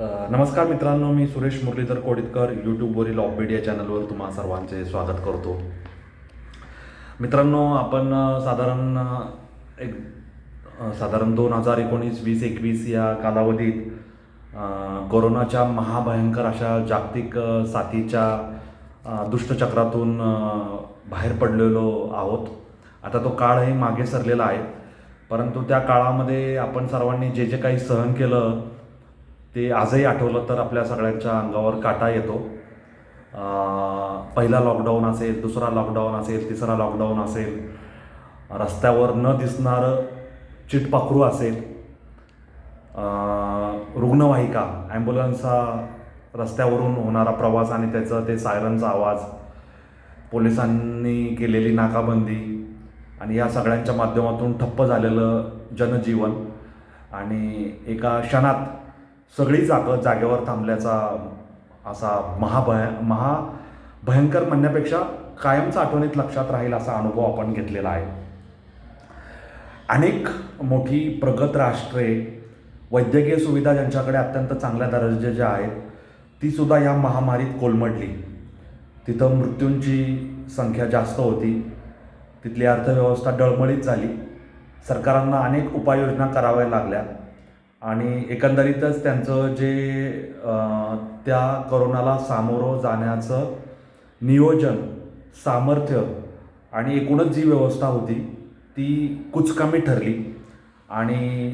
नमस्कार मित्रांनो मी सुरेश मुरलीधर कोडितकर यूट्यूबवरील ऑफ या चॅनलवर तुम्हा सर्वांचे स्वागत करतो. मित्रांनो आपण साधारण एक साधारण दोन हजार एकोणीस वीस एकवीस या कालावधीत कोरोनाच्या महाभयंकर अशा जागतिक साथीच्या दुष्टचक्रातून बाहेर पडलेलो आहोत. आता तो काळही मागे सरलेला आहे. परंतु त्या काळामध्ये आपण सर्वांनी जे जे काही सहन केलं ते आजही आठवलं तर आपल्या सगळ्यांच्या अंगावर काटा येतो. पहिला लॉकडाऊन असेल दुसरा लॉकडाऊन असेल तिसरा लॉकडाऊन असेल रस्त्यावर न दिसणारं चिटपाखरू असेल रुग्णवाहिका ॲम्ब्युलन्सचा रस्त्यावरून होणारा प्रवास आणि त्याचं ते सायरनचा आवाज पोलिसांनी केलेली नाकाबंदी आणि या सगळ्यांच्या माध्यमातून ठप्प झालेलं जनजीवन आणि एका क्षणात सगळी जागं जागेवर थांबल्याचा असा महाभय महा भयंकर म्हणण्यापेक्षा कायमचा आठवणीत लक्षात राहील असा अनुभव आपण घेतलेला आहे. अनेक मोठी प्रगत राष्ट्रे वैद्यकीय सुविधा ज्यांच्याकडे अत्यंत चांगल्या दर्जाच्या आहेत ती सुद्धा या महामारीत कोलमडली. तिथं मृत्यूंची संख्या जास्त होती. तिथली अर्थव्यवस्था डळमळीत झाली. सरकारांना अनेक उपाययोजना कराव्या लागल्या. आणि एकंदरीतच त्यांचं जे त्या करोनाला सामोरं जाण्याचं नियोजन सामर्थ्य आणि एकूणच जी व्यवस्था होती ती कुचकामी ठरली. आणि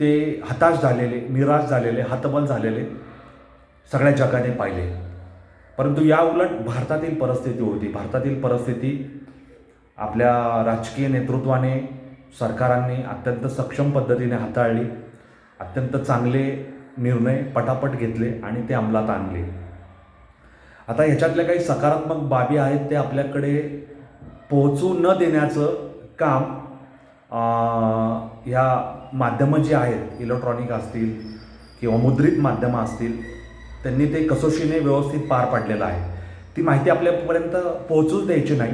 ते हताश झालेले निराश झालेले हतबल झालेले सगळ्या जगाने पाहिले. परंतु या उलट भारतातील परिस्थिती होती. भारतातील परिस्थिती आपल्या राजकीय नेतृत्वाने सरकारांनी अत्यंत सक्षम पद्धतीने हाताळली. अत्यंत चांगले निर्णय पटापट घेतले आणि ते अंमलात आणले. आता ह्याच्यातल्या काही सकारात्मक बाबी आहेत ते आपल्याकडे पोहोचू न देण्याचं काम ह्या माध्यमं जी आहेत इलेक्ट्रॉनिक असतील किंवा मुद्रित माध्यमं असतील त्यांनी ते कसोशीने व्यवस्थित पार पाडलेलं आहे. ती माहिती आपल्यापर्यंत पोहोचूच द्यायची नाही.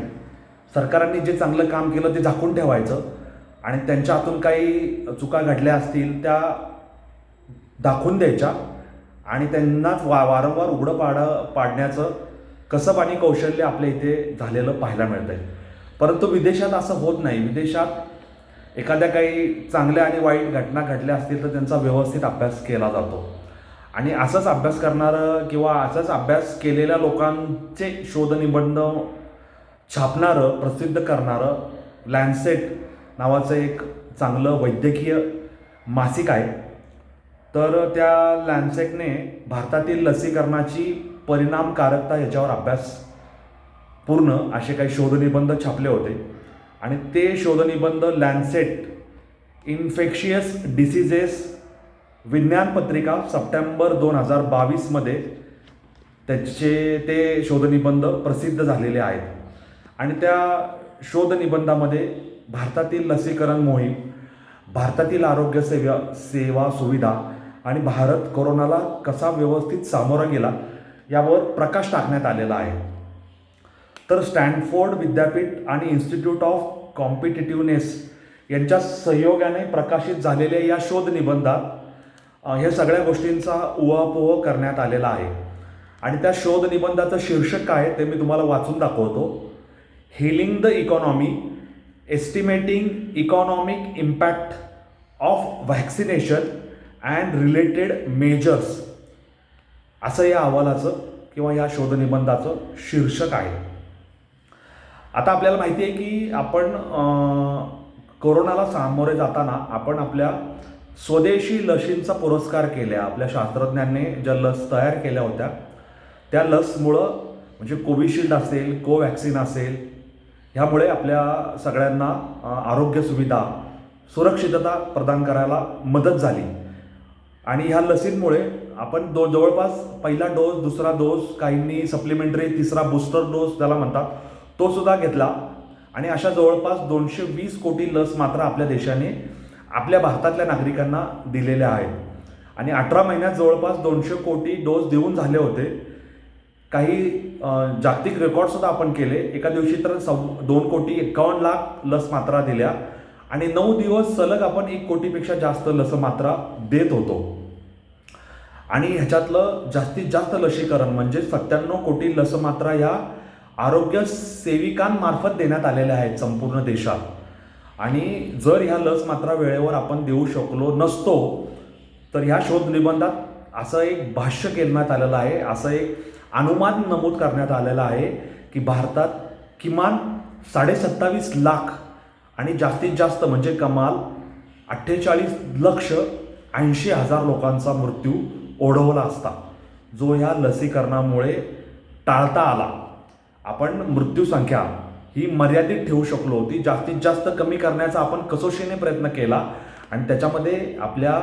सरकारांनी जे चांगलं काम केलं ते झाकून ठेवायचं आणि त्यांच्या हातून काही चुका घडल्या असतील त्या दाखवून द्यायच्या आणि त्यांनाच वा वारंवार उघडं पाडं पाडण्याचं कसब आणि कौशल्य आपल्या इथे झालेलं पाहायला मिळतं आहे परंतु विदेशात असं होत नाही. विदेशात एखाद्या काही चांगल्या आणि वाईट घटना घडल्या असतील तर त्यांचा व्यवस्थित अभ्यास केला जातो. आणि असंच अभ्यास करणारं किंवा असंच अभ्यास केलेल्या लोकांचे शोधनिबंध छापणारं प्रसिद्ध करणारं लॅन्सेट नावाचं एक चांगलं वैद्यकीय मासिक आहे. तर त्या लॅन्सेटने भारतातील लसीकरणाची परिणामकारकता याच्यावर अभ्यास पूर्ण असे काही शोधनिबंध छापले होते. आणि ते शोधनिबंध लॅन्सेट इन्फेक्शियस डिसिजेस विज्ञान पत्रिका सप्टेंबर दोन हजार बावीसमध्ये त्याचे ते शोधनिबंध प्रसिद्ध झालेले आहेत. आणि त्या शोधनिबंधामध्ये भारतातील लसीकरण मोहीम भारतातील आरोग्य सेवा सेवा सुविधा आणि भारत कोरोनाला कसा व्यवस्थित सामोरा गेला यावर प्रकाश टाकण्यात आलेला आहे. तर स्टॅनफोर्ड विद्यापीठ आणि इन्स्टिट्यूट ऑफ कॉम्पिटिटिव्हनेस यांच्या सहयोगाने प्रकाशित झालेल्या या शोध निबंधात ह्या सगळ्या गोष्टींचा उहापोह करण्यात आलेला आहे. आणि त्या शोध निबंधाचं शीर्षक काय ते मी तुम्हाला वाचून दाखवतो. Healing the economy estimating economic impact of vaccination and related measures. असं या अहवालाचं किंवा या शोधनिबंधाचं शीर्षक आहे. आता आपल्याला माहिती आहे की आपण कोरोनाला सामोरे जाताना आपण आपल्या स्वदेशी लशींचा पुरस्कार केल्या आपल्या शास्त्रज्ञांनी ज्या लस तयार केल्या होत्या त्या लसमुळं म्हणजे कोविशिल्ड असेल कोवॅक्सिन असेल ह्यामुळे आपल्या सगळ्यांना आरोग्य सुविधा सुरक्षितता प्रदान करायला मदत झाली. आणि ह्या लसींमुळे आपण दो जवळपास पहिला डोस दुसरा डोस काहींनी सप्लिमेंटरी तिसरा बूस्टर डोस ज्याला म्हणतात तो सुद्धा घेतला. आणि अशा जवळपास दोनशे वीस कोटी लस मात्र आपल्या देशाने आपल्या भारतातल्या नागरिकांना दिलेल्या आहेत. आणि अठरा महिन्यात जवळपास दोनशे कोटी डोस देऊन झाले होते. काही जागतिक रेकॉर्डसुद्धा आपण केले. एका दिवशी तर सव दोन कोटी एकावन्न लाख लस मात्रा दिल्या. आणि नऊ दिवस सलग आपण एक कोटीपेक्षा जास्त लस मात्रा देत होतो. आणि ह्याच्यातलं जास्तीत जास्त लसीकरण म्हणजे सत्त्याण्णव कोटी लसमात्रा या आरोग्य सेविकांमार्फत देण्यात आलेल्या आहेत संपूर्ण देशात. आणि जर ह्या लस मात्रा वेळेवर आपण देऊ शकलो नसतो तर ह्या शोध निबंधात असं एक भाष्य केलं आलेलं आहे असं एक अनुमान नमूद करण्यात आलेलं आहे की भारतात किमान साडेसत्तावीस लाख आणि जास्तीत जास्त म्हणजे कमाल अठ्ठेचाळीस लक्ष ऐंशी हजार लोकांचा मृत्यू ओढवला असता. जो ह्या लसीकरणामुळे टाळता आला. आपण मृत्यूसंख्या ही मर्यादित ठेवू शकलो ती जास्तीत जास्त कमी करण्याचा आपण कसोशीने प्रयत्न केला आणि त्याच्यामध्ये आपल्या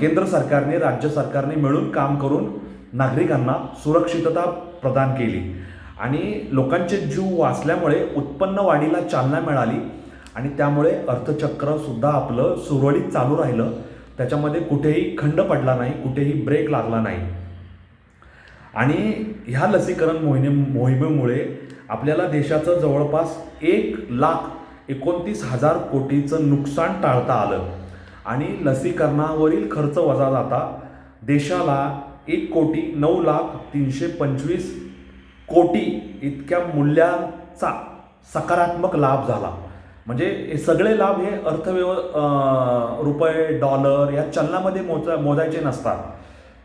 केंद्र सरकारने राज्य सरकारने मिळून काम करून नागरिकांना सुरक्षितता प्रदान केली. आणि लोकांचे जीव वाचल्यामुळे उत्पन्न वाढीला चालना मिळाली आणि त्यामुळे अर्थचक्रसुद्धा आपलं सुरळीत चालू राहिलं. त्याच्यामध्ये कुठेही खंड पडला नाही कुठेही ब्रेक लागला नाही. आणि ह्या लसीकरण मोहिने मोहिमेमुळे आपल्याला देशाचं जवळपास एक लाख एकोणतीस हजार कोटीचं नुकसान टाळता आलं. आणि लसीकरणावरील खर्च वजा जाता देशाला एक कोटी नऊ लाख तीनशे पंचवीस कोटी इतक्या मूल्यांचा सकारात्मक लाभ झाला. म्हणजे हे सगळे लाभ हे अर्थव्यव रुपये डॉलर या चलनामध्ये मोजा मोजायचे नसतात.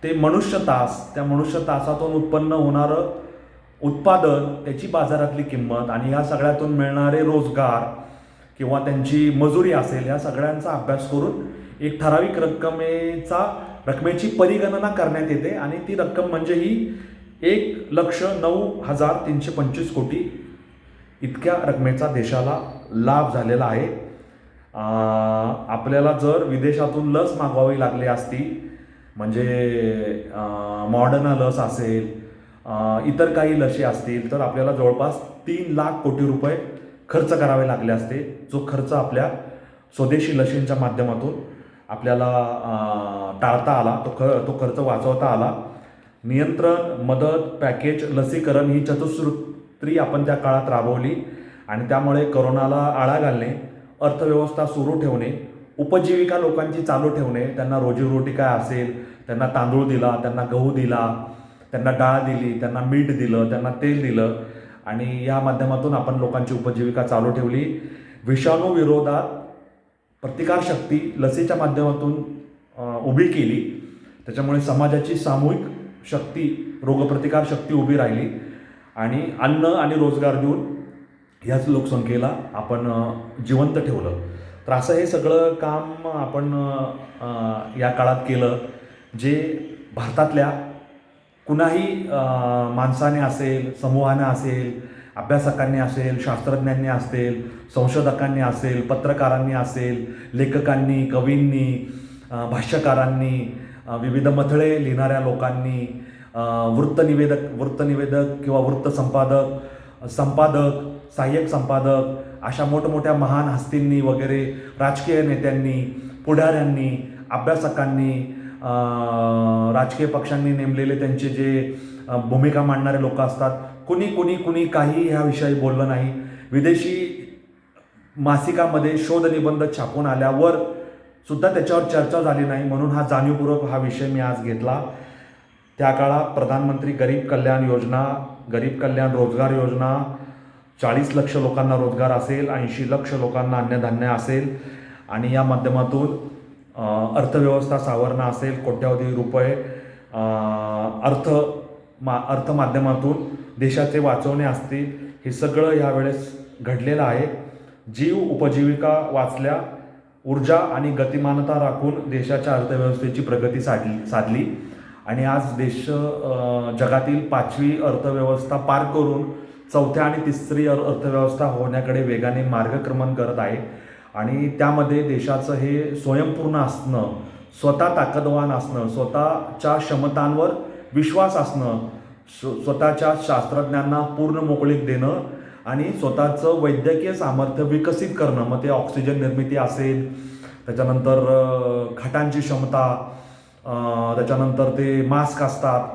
ते मनुष्य तास त्या मनुष्य तासातून उत्पन्न होणारं उत्पादन त्याची बाजारातली किंमत आणि ह्या सगळ्यातून मिळणारे रोजगार किंवा त्यांची मजुरी असेल ह्या सगळ्यांचा अभ्यास करून एक ठराविक रक्कमेचा रकमेची परिगणना करण्यात येते आणि ती रक्कम म्हणजे ही एक लक्ष नऊ हजार तीनशे पंचवीस कोटी इतक्या रकमेचा देशाला लाभ झालेला आहे. आपल्याला जर विदेशातून लस मागवावी लागली असती म्हणजे मॉडर्ना लस असेल इतर काही लसी असतील तर आपल्याला जवळपास तीन लाख कोटी रुपये खर्च करावे लागले असते. जो खर्च आपल्या स्वदेशी लशींच्या माध्यमातून आपल्याला टाळता आला तो ख तो खर्च वाचवता आला. नियंत्रण मदत पॅकेज लसीकरण ही चतुश्रुत्री आपण त्या काळात राबवली आणि त्यामुळे करोनाला आळा घालणे अर्थव्यवस्था सुरू ठेवणे उपजीविका लोकांची चालू ठेवणे त्यांना रोजीरोटी काय असेल त्यांना तांदूळ दिला त्यांना गहू दिला त्यांना डाळ दिली त्यांना मीठ दिलं त्यांना तेल दिलं आणि या माध्यमातून आपण लोकांची उपजीविका चालू ठेवली. विषाणू विरोधात प्रतिकारशक्ती लसीच्या माध्यमातून उभी केली. त्याच्यामुळे समाजाची सामूहिक शक्ती रोगप्रतिकार शक्ती उभी राहिली. आणि अन्न आणि रोजगार देऊन ह्याच लोकसंख्येला आपण जिवंत ठेवलं. तर असं हे सगळं काम आपण या काळात केलं जे भारतातल्या कुणाही माणसाने असेल समूहाने असेल अभ्यासकांनी असेल शास्त्रज्ञांनी असेल संशोधकांनी असेल पत्रकारांनी असेल लेखकांनी कवींनी भाष्यकारांनी विविध मथळे लिहिणाऱ्या लोकांनी वृत्तनिवेदक वृत्तनिवेदक किंवा वृत्तसंपादक संपादक सहाय्यक संपादक अशा मोठमोठ्या महान हस्तींनी वगैरे राजकीय नेत्यांनी पुढाऱ्यांनी अभ्यासकांनी राजकीय पक्षांनी नेमलेले त्यांचे जे भूमिका मांडणारे लोक असतात कुणी कुणी कुणी काही ह्याविषयी बोललं नाही. विदेशी मासिकामध्ये शोध निबंध छापून आल्यावर सुद्धा त्याच्यावर चर्चा झाली नाही म्हणून हा जाणीवपूर्वक हा विषय मी आज घेतला. त्या काळात प्रधानमंत्री गरीब कल्याण योजना गरीब कल्याण रोजगार योजना चाळीस लक्ष लोकांना रोजगार असेल ऐंशी लक्ष लोकांना अन्नधान्य असेल आणि या माध्यमातून अर्थव्यवस्था सावरणं असेल कोट्यावधी रुपये अर्थ मा अर्थ माध्यमातून देशाचे वाचवणे असतील हे सगळं यावेळेस घडलेलं आहे. जीव उपजीविका वाचल्या ऊर्जा आणि गतिमानता राखून देशाच्या अर्थव्यवस्थेची प्रगती साधली साधली. आणि आज देश जगातील पाचवी अर्थव्यवस्था पार करून चौथ्या आणि तिसरी अर- अर्थव्यवस्था होण्याकडे वेगाने मार्गक्रमण करत आहे. आणि त्यामध्ये देशाचं हे स्वयंपूर्ण असणं स्वतः ताकदवान असणं स्वतःच्या क्षमतांवर विश्वास असणं स्वतःच्या शास्त्रज्ञांना पूर्ण मोकळीक देणं आणि स्वतःचं वैद्यकीय सामर्थ्य विकसित करणं मग ते ऑक्सिजन निर्मिती असेल त्याच्यानंतर खाटांची क्षमता त्याच्यानंतर ते मास्क असतात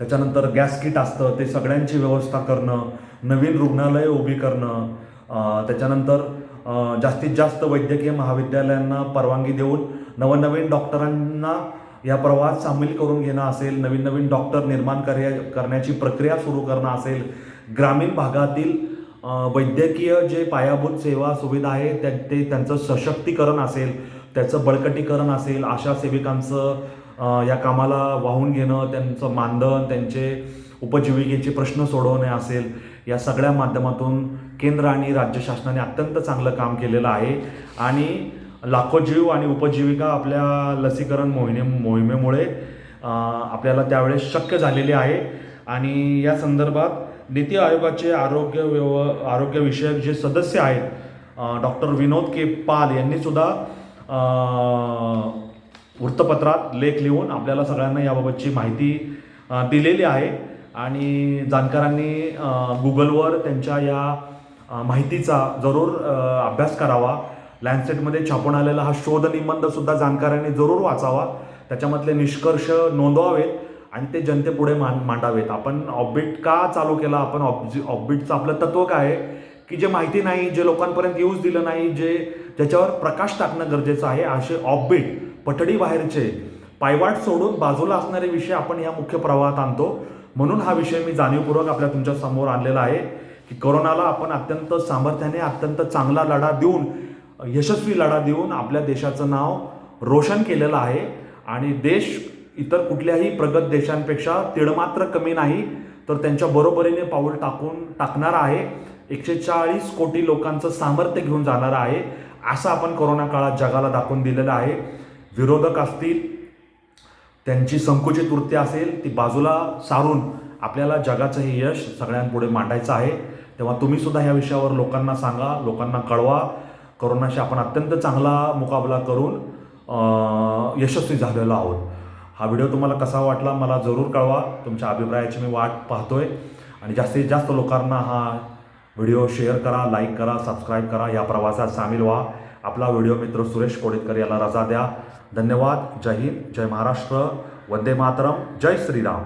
त्याच्यानंतर गॅस किट असतं ते सगळ्यांची व्यवस्था करणं नवीन रुग्णालय उभी करणं त्याच्यानंतर जास्तीत जास्त वैद्यकीय महाविद्यालयांना परवानगी देऊन नवनवीन डॉक्टरांना या प्रवाहात सामील करून घेणं असेल नवीन नवीन डॉक्टर निर्माण कार्य करण्याची प्रक्रिया सुरू करणं असेल ग्रामीण भागातील वैद्यकीय जे पायाभूत सेवा सुविधा आहे त्या ते त्यांचं सशक्तीकरण असेल त्याचं बळकटीकरण असेल आशा सेविकांचं या कामाला वाहून घेणं त्यांचं मानधन त्यांचे उपजीविकेचे प्रश्न सोडवणे असेल या सगळ्या माध्यमातून केंद्र आणि राज्य शासनाने अत्यंत चांगलं काम केलेलं आहे. आणि लाखो जीव आणि उपजीविका आपल्या लसीकरण मोहिमे मोहिमेमुळे आपल्याला त्यावेळेस शक्य झालेले आहे. आणि या संदर्भात नीती आयोगाचे आरोग्य व्यव आरोग्यविषयक जे सदस्य आहेत डॉक्टर विनोद के पाल यांनीसुद्धा वृत्तपत्रात लेख लिहून आपल्याला सगळ्यांना याबाबतची माहिती दिलेली आहे. आणि जाणकारांनी गुगलवर त्यांच्या या माहितीचा जरूर अभ्यास करावा. लँडसेटमध्ये छापून आलेला हा शोध निबंध सुद्धा जाणकारांनी जरूर वाचावा. त्याच्यामधले निष्कर्ष नोंदवावेत आणि ते जनतेपुढे मान मांडावेत. आपण ऑबिट का चालू केला? आपण ऑब्जि ऑबिटचं आपलं तत्व काय आहे? की जे माहिती नाही जे लोकांपर्यंत येऊच दिलं नाही जे ज्याच्यावर प्रकाश टाकणं गरजेचं आहे असे ऑबिट पटडी बाहेरचे पायवाट सोडून बाजूला असणारे विषय आपण या मुख्य प्रवाहात आणतो. म्हणून हा विषय मी जाणीवपूर्वक आपल्या तुमच्यासमोर आणलेला आहे की कोरोनाला आपण अत्यंत सामर्थ्याने अत्यंत चांगला लढा देऊन यशस्वी लढा देऊन आपल्या देशाचं नाव रोशन केलेलं आहे. आणि देश इतर कुठल्याही प्रगत देशांपेक्षा तिळमात्र कमी नाही तर त्यांच्या बरोबरीने पाऊल टाकून टाकणार आहे. एकशे चाळीस कोटी लोकांचं सामर्थ्य घेऊन जाणार आहे असं आपण कोरोना काळात जगाला दाखवून दिलेलं आहे. विरोधक असतील त्यांची संकुचित वृत्ती असेल ती बाजूला सारून आपल्याला जगाचं हे यश सगळ्यांपुढे मांडायचं आहे. तेव्हा तुम्ही सुद्धा ह्या विषयावर लोकांना सांगा लोकांना कळवा. कोरोनाशी आपण अत्यंत चांगला मुकाबला करून यशस्वी झालेलो आहोत. हा व्हिडिओ तुम्हाला कसा वाटला मला जरूर कळवा. तुमच्या अभिप्रायाची मी वाट पाहतोय. आणि जास्तीत जास्त लोकांना हा व्हिडिओ शेअर करा लाईक करा सबस्क्राईब करा या प्रवासात सामील व्हा. आपला व्हिडिओ मित्र सुरेश कोडेकर याला रजा द्या. धन्यवाद. जय हिंद. जय महाराष्ट्र. वंदे मातरम. जय श्रीराम.